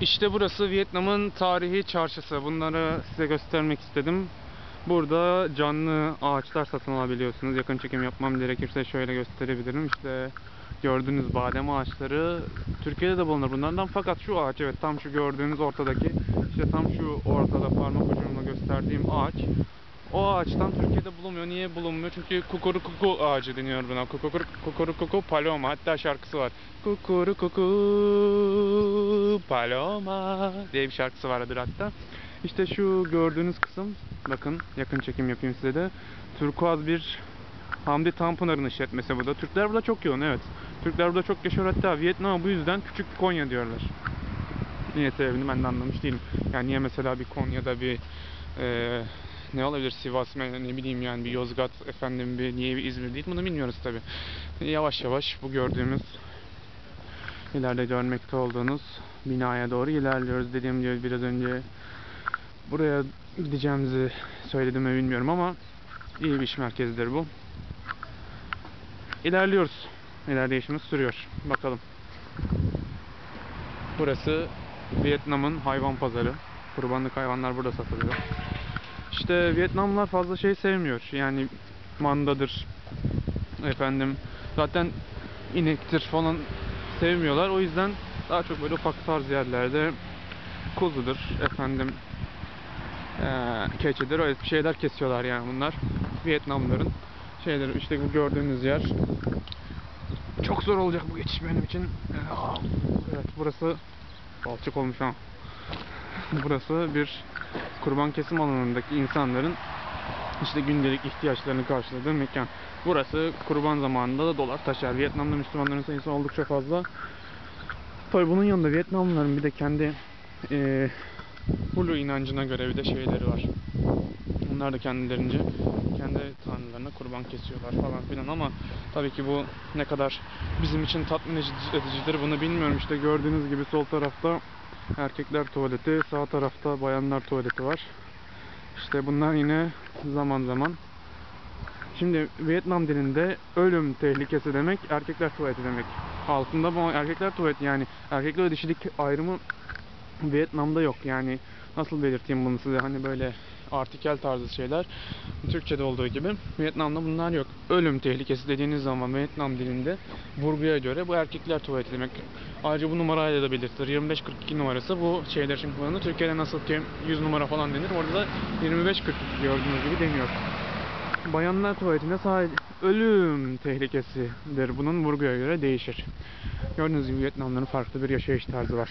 İşte burası Vietnam'ın tarihi çarşısı. Bunları size göstermek istedim. Burada canlı ağaçlar satın alabiliyorsunuz. Yakın çekim yapmam gerekirse şöyle gösterebilirim. İşte gördüğünüz badem ağaçları Türkiye'de de bulunur bunlardan. Fakat şu ağaç evet tam şu gördüğünüz ortadaki işte tam şu ortada parmak ucumla gösterdiğim ağaç o ağaçtan Türkiye'de bulunmuyor. Niye bulunmuyor? Çünkü kukurukuku ağacı deniyor buna. Kukuru kukurukuku paloma. Hatta şarkısı var. Kukurukuku paloma diye bir şarkısı vardır hatta. İşte şu gördüğünüz kısım bakın yakın çekim yapayım size de. Turkuaz bir Hamdi Tanpınar'ın işletmesi bu da. Türkler burada çok yoğun evet. Türkler burada çok yaşıyor hatta Vietnam'a bu yüzden küçük Konya diyorlar. Niye sebebini ben de anlamış değilim. Yani niye mesela bir Konya'da bir eee ne olabilir Sivas ne bileyim yani bir Yozgat efendim bir niye bir İzmir değil bunu bilmiyoruz tabi. Yavaş yavaş bu gördüğümüz ileride görmekte olduğunuz binaya doğru ilerliyoruz. Dediğim gibi biraz önce buraya gideceğimizi söyledim mi bilmiyorum ama iyi bir iş merkezidir bu. İlerliyoruz. İlerleyişimiz sürüyor. Bakalım. Burası Vietnam'ın hayvan pazarı. Kurbanlık hayvanlar burada satılıyor. İşte Vietnamlılar fazla şey sevmiyor. Yani mandadır. Efendim zaten inektir falan sevmiyorlar. O yüzden daha çok böyle ufak tarz yerlerde kuzudur efendim eee keçidir öyle bir şeyler kesiyorlar yani bunlar. Vietnamlıların şeyleri işte bu gördüğünüz yer çok zor olacak bu geçiş benim için. Evet burası balçık olmuş ha. Burası bir kurban kesim alanındaki insanların işte gündelik ihtiyaçlarını karşıladığı mekan. Burası kurban zamanında da dolar taşar. Vietnam'da Müslümanların sayısı oldukça fazla. Tabi bunun yanında Vietnamlıların bir de kendi eee Hulu inancına göre bir de şeyleri var. Onlar da kendilerince kendi tanrılarına kurban kesiyorlar falan filan ama tabii ki bu ne kadar bizim için tatmin edici- edicidir bunu bilmiyorum. İşte gördüğünüz gibi sol tarafta erkekler tuvaleti, sağ tarafta bayanlar tuvaleti var. İşte bunlar yine zaman zaman Şimdi Vietnam dilinde ölüm tehlikesi demek erkekler tuvaleti demek. Altında bu erkekler tuvaleti yani erkekler ve dişilik ayrımı Vietnam'da yok. Yani nasıl belirteyim bunu size hani böyle artikel tarzı şeyler Türkçe'de olduğu gibi Vietnam'da bunlar yok. Ölüm tehlikesi dediğiniz zaman Vietnam dilinde vurguya göre bu erkekler tuvaleti demek. Ayrıca bu numarayla da belirtilir. 2542 numarası bu şeyler için kullanılır. Türkiye'de nasıl ki 100 numara falan denir. Orada da 2542 gördüğünüz gibi deniyor. Bayanlar tuvaletinde sadece ölüm tehlikesidir. Bunun vurguya göre değişir. Gördüğünüz gibi Vietnamların farklı bir yaşayış tarzı var.